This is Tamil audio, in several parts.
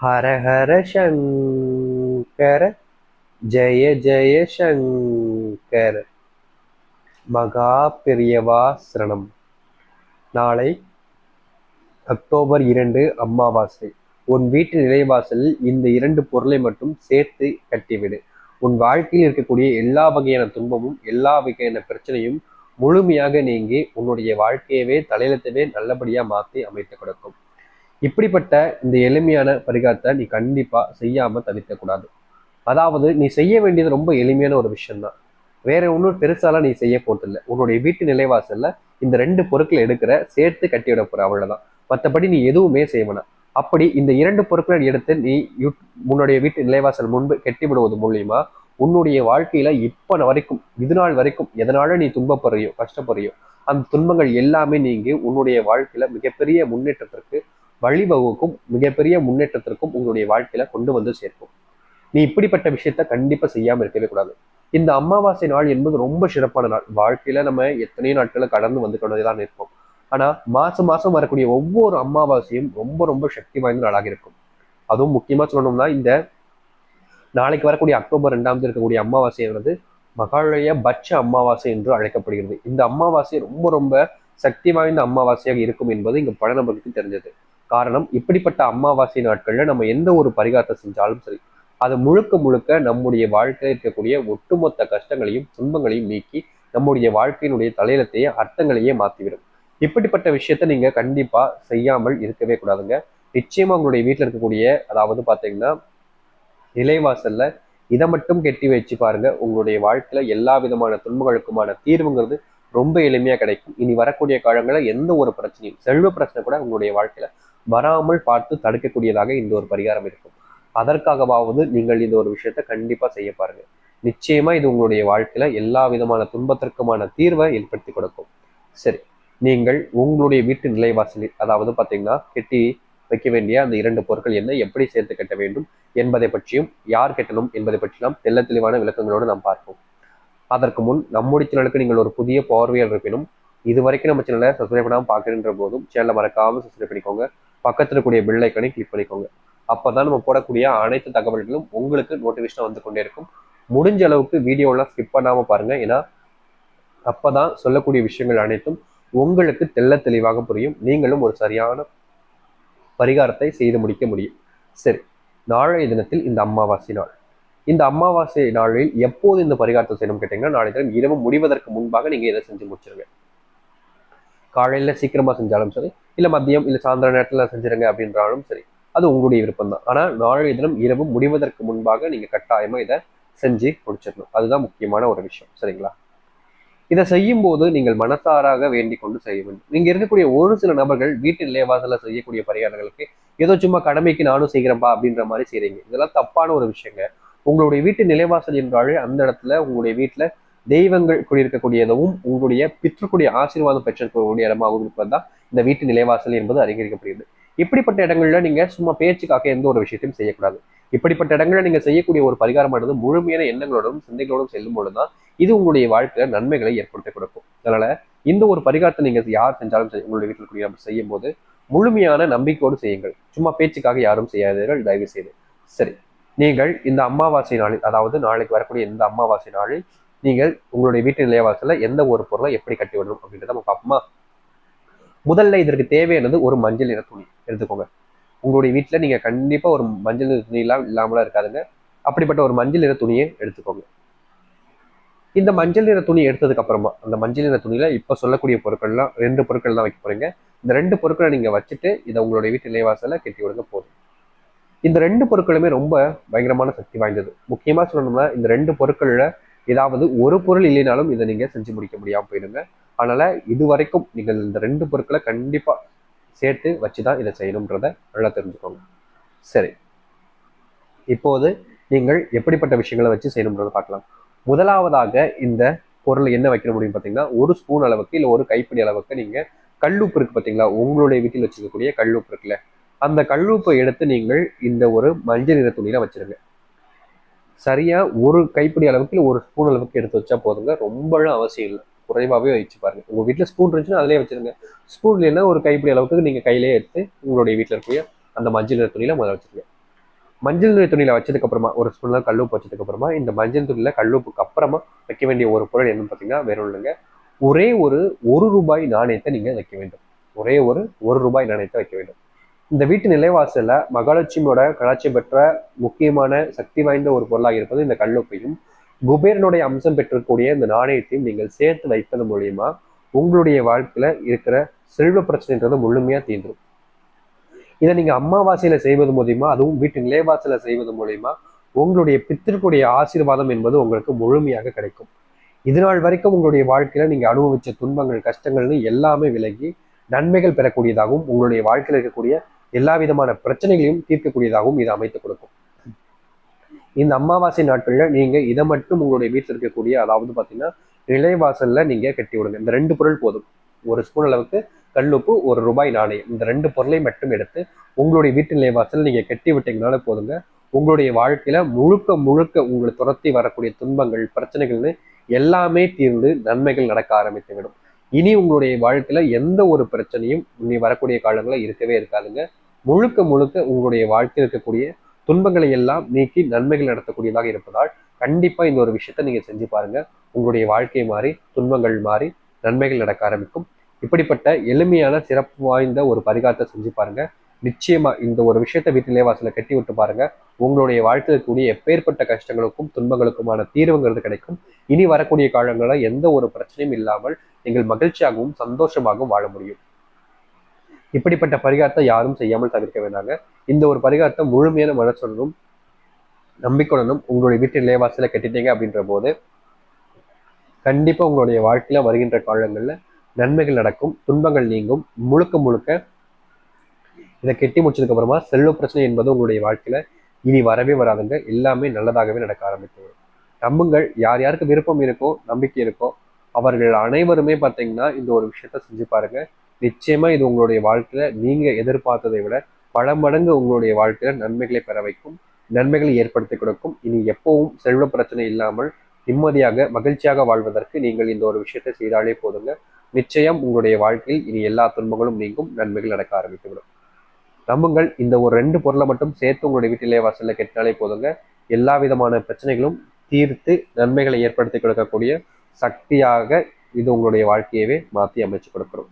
ஹர ஹர சங்கர ஜெய ஜெய சங்கர். மகா பெரியவா சரணம். நாளை அக்டோபர் இரண்டு அமாவாசை உன் வீட்டு நிலைவாசலில் இந்த இரண்டு பொருளை மட்டும் சேர்த்து கட்டிவிடு. உன் வாழ்க்கையில் இருக்கக்கூடிய எல்லா வகையான துன்பமும் எல்லா வகையான பிரச்சனையும் முழுமையாக நீங்கி உன்னுடைய வாழ்க்கையவே தலையெழுத்தவே நல்லபடியாக மாற்றி அமைத்து கொடுக்கும். இப்படிப்பட்ட இந்த எளிமையான பரிகாரத்தை நீ கண்டிப்பா செய்யாம தவிர்க்கக்கூடாது. அதாவது நீ செய்ய வேண்டியது ரொம்ப எளிமையான ஒரு விஷயம்தான். வேற ஒன்றும் பெருசாலாம் நீ செய்ய போறதில்லை. உன்னுடைய வீட்டு நிலைவாசல்ல இந்த ரெண்டு பொருட்களை எடுக்கிற சேர்த்து கட்டி விட போற அவ்வளவுதான். மற்றபடி நீ எதுவுமே செய்வனா அப்படி இந்த இரண்டு பொருட்களை எடுத்து நீ உன்னுடைய வீட்டு நிலைவாசல் முன்பு கட்டி விடுவது மூலியமா உன்னுடைய வாழ்க்கையில இப்ப வரைக்கும் இது நாள் வரைக்கும் எதனால நீ துன்பப்படுறியோ கஷ்டப்படுறியோ அந்த துன்பங்கள் எல்லாமே நீங்கி உன்னுடைய வாழ்க்கையில மிகப்பெரிய முன்னேற்றத்திற்கு வழிவகுக்கும் மிகப்பெரிய முன்னேற்றத்திற்கும் உங்களுடைய வாழ்க்கையில கொண்டு வந்து சேர்க்கும். நீ இப்படிப்பட்ட விஷயத்த கண்டிப்பா செய்யாம இருக்கவே கூடாது. இந்த அமாவாசை நாள் என்பது ரொம்ப சிறப்பான நாள். வாழ்க்கையில நம்ம எத்தனையோ நாட்களை கடந்து வந்து கொண்டுதான் இருப்போம். ஆனா மாசம் மாசம் வரக்கூடிய ஒவ்வொரு அமாவாசையும் ரொம்ப ரொம்ப சக்தி வாய்ந்த நாளாக இருக்கும். அதுவும் முக்கியமா சொல்லணும்னா இந்த நாளைக்கு வரக்கூடிய அக்டோபர் ரெண்டாம் தேதி இருக்கக்கூடிய என்பது மகாலய பட்ச அமாவாசை என்று அழைக்கப்படுகிறது. இந்த அமாவாசை ரொம்ப ரொம்ப சக்தி வாய்ந்த அமாவாசையாக இருக்கும் என்பது இங்க பல நபர்களுக்கு தெரிஞ்சது. காரணம் இப்படிப்பட்ட அமாவாசை நாட்கள்ல நம்ம எந்த ஒரு பரிகாரத்தை செஞ்சாலும் சரி அது முழுக்க முழுக்க நம்முடைய வாழ்க்கையில் இருக்கக்கூடிய ஒட்டுமொத்த கஷ்டங்களையும் துன்பங்களையும் நீக்கி நம்முடைய வாழ்க்கையினுடைய தலையிலத்தையே அர்த்தங்களையே மாற்றிவிடும் இப்படிப்பட்ட விஷயத்த நீங்க கண்டிப்பா செய்யாமல் இருக்கவே கூடாதுங்க. நிச்சயமா உங்களுடைய வீட்டில் இருக்கக்கூடிய அதாவது பார்த்தீங்கன்னா நிலைவாசல்ல இதை மட்டும் கெட்டி வச்சு பாருங்க. உங்களுடைய வாழ்க்கையில எல்லா விதமான துன்பங்களுக்குமான தீர்வுங்கிறது ரொம்ப எளிமையா கிடைக்கும். இனி வரக்கூடிய காலங்களில் எந்த ஒரு பிரச்சனையும் செல்வ பிரச்சனை கூட உங்களுடைய வாழ்க்கையில வராமல் பார்த்து தடுக்கக்கூடியதாக இந்த ஒரு பரிகாரம் இருக்கும். அதற்காகவாவது நீங்கள் இந்த ஒரு விஷயத்த கண்டிப்பா செய்ய பாருங்க. நிச்சயமா இது உங்களுடைய வாழ்க்கையில எல்லா விதமான துன்பத்திற்குமான தீர்வை ஏற்படுத்தி கொடுக்கும். சரி நீங்கள் உங்களுடைய வீட்டு நிலைவாசலில் அதாவது பாத்தீங்கன்னா கெட்டி வைக்க வேண்டிய அந்த இரண்டு பொருட்கள் என்ன எப்படி சேர்த்து கட்ட வேண்டும் என்பதை பற்றியும் யார் கட்டணும் என்பதை பற்றியெல்லாம் தெள்ள தெளிவான விளக்கங்களோடு நாம் பார்ப்போம். அதற்கு முன் நம்முடைய சேனலுக்கு நீங்கள் ஒரு புதிய பார்வையாளர் இருப்பினும் இது வரைக்கும் நம்ம சேனலை சப்ஸ்கிரைப் பண்ணாமல் பார்க்குறன்ற போதும் சேனலை மறக்காமல் சப்ஸ்கிரைப் பண்ணிக்கோங்க. பக்கத்தில் இருக்கக்கூடிய பெல் ஐக்கனை கிளிக் பண்ணிக்கோங்க. அப்பதான் நம்ம போடக்கூடிய அனைத்து தகவல்களும் உங்களுக்கு நோட்டிஃபிகேஷன் வந்து கொண்டே இருக்கும். முடிஞ்ச அளவுக்கு வீடியோலாம் ஸ்கிப் பண்ணாமல் பாருங்க. ஏன்னா அப்போ தான் சொல்லக்கூடிய விஷயங்கள் அனைத்தும் உங்களுக்கு தெள்ள தெளிவாக புரியும். நீங்களும் ஒரு சரியான பரிகாரத்தை செய்து முடிக்க முடியும். சரி நாளைய தினத்தில் இந்த அமாவாசை நாள். இந்த அமாவாசை நாளில் எப்போது இந்த பரிகாரத்தை செய்யணும் கேட்டிங்கன்னா நாளை தினம் இரவு முடிவதற்கு முன்பாக நீங்கள் இதை செஞ்சு முடிச்சிருங்க. காலையில சீக்கிரமா செஞ்சாலும் சரி இல்ல மதியம் இல்ல சாயந்தர நேரத்துல செஞ்சிருங்க அப்படின்றாலும் சரி அது உங்களுடைய விருப்பம் தான் ஆனா நாளைய தினம் இரவு முடிவதற்கு முன்பாக நீங்க கட்டாயமா இதை செஞ்சு முடிச்சிடணும். அதுதான் முக்கியமான ஒரு விஷயம். சரிங்களா? இதை செய்யும் போது நீங்கள் மனசாராக வேண்டிக் கொண்டு செய்ய வேண்டும். நீங்க இருக்கக்கூடிய ஒரு சில நபர்கள் வீட்டு நிலைவாசல செய்யக்கூடிய பரிகாரங்களுக்கு ஏதோ சும்மா கடமைக்கு நானும் செய்கிறேன்பா அப்படின்ற மாதிரி செய்றீங்க. இதெல்லாம் தப்பான ஒரு விஷயங்க. உங்களுடைய வீட்டு நிலைவாசல் என்றாலே அந்த இடத்துல உங்களுடைய வீட்டுல தெய்வங்கள் குடியிருக்கக்கூடியதும் உங்களுடைய பித்ருக்குடைய ஆசீர்வாதம் பெற்றிருக்கக்கூடிய இடமாகவும் இருப்பதுதான் இந்த வீட்டு நிலைவாசல் என்பது அறிவிக்கப்படுகிறது இப்படிப்பட்ட இடங்கள்ல நீங்க சும்மா பேச்சுக்காக எந்த ஒரு விஷயத்தையும் செய்யக்கூடாது. இப்படிப்பட்ட இடங்கள்ல நீங்க செய்யக்கூடிய ஒரு பரிகாரமானது முழுமையான எண்ணங்களோடும் சிந்தைகளோடும் செல்லும் பொழுதுதான் இது உங்களுடைய வாழ்க்கையில நன்மைகளை ஏற்படுத்தி கொடுக்கும். அதனால இந்த ஒரு பரிகாரத்தை நீங்க யார் செஞ்சாலும் சரி உங்களுடைய வீட்டில் கூடிய நபர் செய்யும் போது முழுமையான நம்பிக்கையோடு செய்யுங்கள். சும்மா பேச்சுக்காக யாரும் செய்யாதீர்கள் தயவு செய்து. சரி நீங்கள் இந்த அமாவாசை நாளில் அதாவது நாளைக்கு வரக்கூடிய இந்த அமாவாசை நாளில் நீங்கள் உங்களுடைய வீட்டு நிலைவாசலில் எந்த ஒரு பொருளை எப்படி கட்டி விடணும் அப்படின்றத நம்ம பார்ப்போமா? முதல்ல இதற்கு தேவையானது ஒரு மஞ்சள் நிற துணி எடுத்துக்கோங்க. உங்களுடைய வீட்டில் நீங்கள் கண்டிப்பாக ஒரு மஞ்சள் நிற துணி எல்லாம் இல்லாமலாம் இருக்காதுங்க. அப்படிப்பட்ட ஒரு மஞ்சள் நிற துணியை எடுத்துக்கோங்க. இந்த மஞ்சள் நிற துணி எடுத்ததுக்கு அப்புறமா அந்த மஞ்சள் நிற துணியில இப்போ சொல்லக்கூடிய பொருட்கள்லாம் ரெண்டு பொருட்கள் தான் வைக்க போறீங்க. இந்த ரெண்டு பொருட்களை நீங்க வச்சுட்டு இதை உங்களுடைய வீட்டு நிலைவாசல கட்டி விடுங்க போதும். இந்த ரெண்டு பொருட்களுமே ரொம்ப பயங்கரமான சக்தி வாய்ந்தது. முக்கியமா சொல்லணும்னா இந்த ரெண்டு பொருட்கள்ல ஏதாவது ஒரு பொருள் இல்லைனாலும் இதை நீங்கள் செஞ்சு முடிக்க முடியாமல் போயிடுங்க. அதனால் இது வரைக்கும் நீங்கள் இந்த ரெண்டு பொருட்களை கண்டிப்பாக சேர்த்து வச்சு தான் இதை செய்யணுன்றத நல்லா தெரிஞ்சுக்கோங்க. சரி. இப்போது நீங்கள் எப்படிப்பட்ட விஷயங்களை வச்சு செய்யணுன்றதை பார்க்கலாம். முதலாவதாக இந்த பொருள் என்ன வைக்க முடியும் பார்த்தீங்கன்னா ஒரு ஸ்பூன் அளவுக்கு இல்லை ஒரு கைப்பிடி அளவுக்கு நீங்கள் கல்லுப்பு இருக்கு பார்த்தீங்களா? உங்களுடைய வீட்டில் வச்சுக்கக்கூடிய கல்லுப்பு இருக்குல்ல அந்த கல்லுப்பை எடுத்து நீங்கள் இந்த ஒரு மஞ்சள் நிற துணியில் வச்சிருங்க. சரியாக ஒரு கைப்பிடி அளவுக்கு இல்லை ஒரு ஸ்பூன் அளவுக்கு எடுத்து வச்சா போதுங்க. ரொம்பலாம் அவசியம் இல்லை. குறைவாகவே வச்சு பாருங்க. உங்கள் வீட்டில் ஸ்பூன் இருந்துச்சுன்னா அதிலே வச்சுருங்க. ஸ்பூன் இல்லைன்னா ஒரு கைப்பிடி அளவுக்கு நீங்கள் கையிலே எடுத்து உங்களுடைய வீட்டில் இருக்கக்கூடிய அந்த மஞ்சள் நிற துணியில் முதல்ல வச்சிருங்க. மஞ்சள் நிற துணியில் வச்சதுக்கப்புறமா ஒரு ஸ்பூன்ல கல்லுப்பு வச்சதுக்கு வச்சதுக்கப்புறமா இந்த மஞ்சள் துணியில் கல்லுப்புக்கு அப்புறமா வைக்க வேண்டிய ஒரு பொருள் என்னன்னு பார்த்தீங்கன்னா வேற இல்லைங்க ஒரே ஒரு ஒரு ரூபாய் நாணயத்தை நீங்கள் வைக்க வேண்டும். ஒரே ஒரு ஒரு ரூபாய் நாணயத்தை வைக்க வேண்டும். இந்த வீட்டு நிலைவாசல்ல மகாலட்சுமியோட கலாச்சாரம் பெற்ற முக்கியமான சக்தி வாய்ந்த ஒரு பொருளாக இருப்பது இந்த கல்லுப்பையும். குபேரனுடைய அம்சம் பெற்றக்கூடிய இந்த நாணயத்தையும் நீங்கள் சேர்த்து வைப்பது மூலியமா உங்களுடைய வாழ்க்கையில இருக்கிற செல்வ பிரச்சனைன்றது முழுமையா தீந்துரும் இதை நீங்க அமாவாசையில செய்வது மூலியமா அதுவும் வீட்டு நிலைவாசல செய்வது மூலியமா உங்களுடைய பித்திருக்குடைய ஆசீர்வாதம் என்பது உங்களுக்கு முழுமையாக கிடைக்கும். இது நாள் வரைக்கும் உங்களுடைய வாழ்க்கையில நீங்க அனுபவிச்ச துன்பங்கள் கஷ்டங்கள்னு எல்லாமே விலகி நன்மைகள் பெறக்கூடியதாகவும் உங்களுடைய வாழ்க்கையில் இருக்கக்கூடிய எல்லா விதமான பிரச்சனைகளையும் தீர்க்கக்கூடியதாகவும் இது அமைத்து கொடுக்கும். இந்த அமாவாசை நாட்களில் நீங்க இதை மட்டும் உங்களுடைய வீட்டில் இருக்கக்கூடிய அதாவது பார்த்தீங்கன்னா நிலைவாசல்ல நீங்க கட்டி விடுங்க. இந்த ரெண்டு பொருள் போதும். ஒரு ஸ்பூன் அளவுக்கு கல்லுப்பு ஒரு ரூபாய் நாணயம். இந்த ரெண்டு பொருளை மட்டும் எடுத்து உங்களுடைய வீட்டு நிலைவாசல் நீங்க கட்டி விட்டீங்கனால போதுங்க. உங்களுடைய வாழ்க்கையில முழுக்க முழுக்க உங்களை துரத்தி வரக்கூடிய துன்பங்கள் பிரச்சனைகள்னு எல்லாமே தீர்ந்து நன்மைகள் நடக்க ஆரம்பித்துவிடும் இனி உங்களுடைய வாழ்க்கையில எந்த ஒரு பிரச்சனையும் இனி வரக்கூடிய காலங்களில் இருக்கவே இருக்காதுங்க. முழுக்க முழுக்க உங்களுடைய வாழ்க்கையில் இருக்கக்கூடிய துன்பங்களை எல்லாம் நீக்கி நன்மைகள் நடத்தக்கூடியதாக இருப்பதால் கண்டிப்பா இந்த ஒரு விஷயத்த நீங்க செஞ்சு பாருங்க. உங்களுடைய வாழ்க்கை மாறி துன்பங்கள் மாறி நன்மைகள் நடக்க ஆரம்பிக்கும். இப்படிப்பட்ட எளிமையான சிறப்பு வாய்ந்த ஒரு பரிகாரத்தை செஞ்சு பாருங்க. நிச்சயமா இந்த ஒரு விஷயத்த வீட்டிலே வாசல கட்டி விட்டு பாருங்க. உங்களுடைய வாழ்க்கையில் கூடிய எப்பேற்பட்ட கஷ்டங்களுக்கும் துன்பங்களுக்குமான தீர்வுங்கிறது கிடைக்கும். இனி வரக்கூடிய காலங்களில் எந்த ஒரு பிரச்சனையும் இல்லாமல் நீங்கள் மகிழ்ச்சியாகவும் சந்தோஷமாகவும் வாழ முடியும். இப்படிப்பட்ட பரிகாரத்தை யாரும் செய்யாமல் தவிர்க்க வேண்டாங்க. இந்த ஒரு பரிகாரத்தை முழுமையான மனசுடனும் நம்பிக்கையுடனும் உங்களுடைய வீட்டு நிலைவாசல கட்டிட்டீங்க அப்படின்ற போது கண்டிப்பா உங்களுடைய வாழ்க்கையில வருகின்ற காலங்கள்ல நன்மைகள் நடக்கும் துன்பங்கள் நீங்கும். முழுக்க முழுக்க இதை கெட்டி முடிச்சதுக்கு அப்புறமா செல்வ பிரச்சனை என்பது உங்களுடைய வாழ்க்கையில இனி வரவே வராதுங்க. எல்லாமே நல்லதாகவே நடக்க ஆரம்பிக்கும் நம்புங்கள். யார் யாருக்கு விருப்பம் இருக்கோ நம்பிக்கை இருக்கோ அவர்கள் அனைவருமே பார்த்தீங்கன்னா இந்த ஒரு விஷயத்த செஞ்சு பாருங்க. நிச்சயமா இது உங்களுடைய வாழ்க்கையில நீங்க எதிர்பார்த்ததை விட பல மடங்கு உங்களுடைய வாழ்க்கையில நன்மைகளை பெற வைக்கும் நன்மைகளை ஏற்படுத்தி கொடுக்கும். இனி எப்பவும் செல்வ பிரச்சனை இல்லாமல் நிம்மதியாக மகிழ்ச்சியாக வாழ்வதற்கு நீங்கள் இந்த ஒரு விஷயத்தை செய்தாலே போதுங்க. நிச்சயம் உங்களுடைய வாழ்க்கையில் இனி எல்லா துன்பங்களும் நீங்கும் நன்மைகள் நடக்க ஆரம்பித்துவிடும் நம்புங்கள் இந்த ஒரு ரெண்டு பொருளை மட்டும் சேர்த்து உங்களுடைய வீட்டிலே வாசலில் கெட்டினாலே போதுங்க. எல்லா விதமான பிரச்சனைகளும் தீர்த்து நன்மைகளை ஏற்படுத்தி கொடுக்கக்கூடிய சக்தியாக இது உங்களுடைய வாழ்க்கையவே மாற்றி அமைச்சு கொடுக்கணும்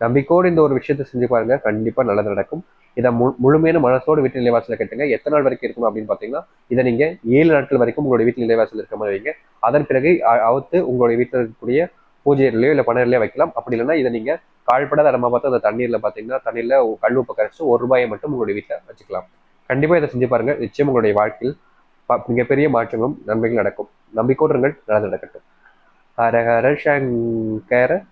நம்பிக்கையோடு இந்த ஒரு விஷயத்தை செஞ்சு பாருங்க கண்டிப்பாக நல்லது நடக்கும். இதை மு முழுமையான மனசோடு வீட்டு நிலைவாசல கட்டுங்க. எத்தனை நாள் வரைக்கும் இருக்கணும் அப்படின்னு பார்த்தீங்கன்னா இதை நீங்கள் ஏழு நாட்கள் வரைக்கும் உங்களுடைய வீட்டு நிலைவாசல் இருக்க மாதிரி வைங்க. அதன் பிறகு அவுத்து உங்களுடைய வீட்டில் இருக்கக்கூடிய பூஜையிலையோ இல்லை பணரிலையோ வைக்கலாம். அப்படி இல்லைன்னா இதை நீங்கள் கால்படாத இடமா பார்த்து அந்த தண்ணீரில் பார்த்தீங்கன்னா தண்ணீரில் கல் உப்பை கரைச்சி ஒரு ரூபாயை மட்டும் உங்களுடைய வீட்டில் வச்சுக்கலாம். கண்டிப்பாக இதை செஞ்சு பாருங்கள் நிச்சயம் உங்களுடைய வாழ்க்கையில் ப- மிகப்பெரிய மாற்றங்களும் நன்மைகள் நடக்கும். நம்பிக்கோடுங்கள் நல்லது நடக்கட்டும். ஹர ஹர சங்கர.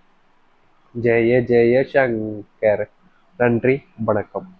ஜெய ஜெய சங்கர. நன்றி. வணக்கம்.